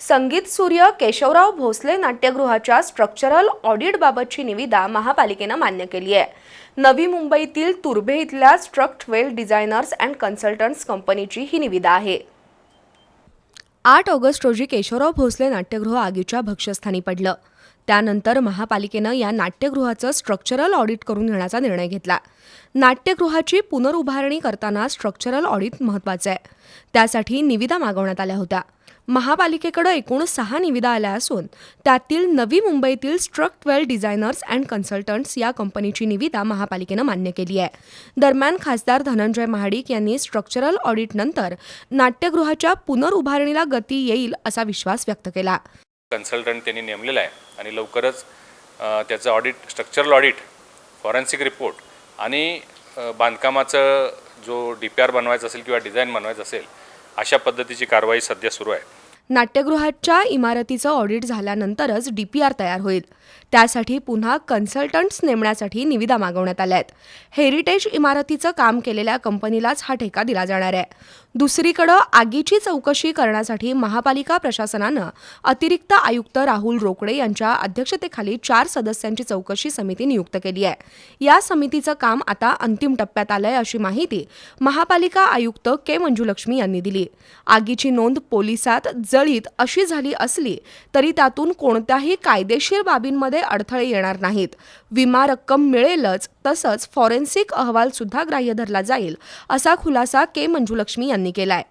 संगीत सूर्य केशवराव भोसले नाट्यगृहाच्या स्ट्रक्चरल ऑडिटबाबतची निविदा महापालिकेनं मान्य केली आहे. नवी मुंबईतील तुर्भे इथल्या स्ट्रक्टवेल डिझायनर्स अँड कन्सल्टंट्स कंपनीची ही निविदा आहे. आठ ऑगस्ट रोजी केशवराव भोसले नाट्यगृह आगीच्या भक्षस्थानी पडलं. त्यानंतर महापालिकेनं या नाट्यगृहाचं स्ट्रक्चरल ऑडिट करून घेण्याचा निर्णय घेतला. नाट्यगृहाची पुनरुभारणी करताना स्ट्रक्चरल ऑडिट महत्त्वाचं आहे. त्यासाठी निविदा मागवण्यात आल्या होत्या. महापालिकेकडे एकूण सहा निविदा आल्या असून त्यातील नवी मुंबईतील स्ट्रक्टवेल डिझायनर्स अँड कन्सल्टंट्स या कंपनीची निविदा महापालिकेनं मान्य केली आहे. दरम्यान खासदार धनंजय महाडिक यांनी स्ट्रक्चरल ऑडिटनंतर नाट्यगृहाच्या पुनरुभारणीला गती येईल असा विश्वास व्यक्त केला. कन्सल्टंट त्यांनी नेमलेला आहे. आणि लवकरच त्याचं audit structural audit forensic report आणि बांधकामाचं जो डी पी आर बनवायचा असेल किंवा डिझाईन बनवायचं असेल अशा पद्धतीची कारवाई सध्या सुरू आहे. नाट्यगृहाच्या इमारतीचं ऑडिट झाल्यानंतरच डी पी आर तयार होईल. त्यासाठी पुन्हा कन्सल्टंट्स नेमण्यासाठी निविदा मागवण्यात आल्या आहेत. हेरिटेज इमारतीचं काम केलेल्या कंपनीलाच हा ठेका दिला जाणार आहे. दुसरीकडं आगीची चौकशी करण्यासाठी महापालिका प्रशासनानं अतिरिक्त आयुक्त राहुल रोकडे यांच्या अध्यक्षतेखाली चार सदस्यांची चौकशी समिती नियुक्त केली आहे. या समितीचं काम आता अंतिम टप्प्यात आलंय अशी माहिती महापालिका आयुक्त के मंजुलक्ष्मी यांनी दिली. आगीची नोंद पोलिसात जळीत अशी झाली असली तरी त्यातून कोणत्याही कायदेशीर बाबींमध्ये अडथळे येणार नाहीत. विमा रक्कम मिळेलच तसंच फॉरेन्सिक अहवाल सुद्धा ग्राह्य धरला जाईल असा खुलासा के मंजुलक्ष्मी यांनी केलाय.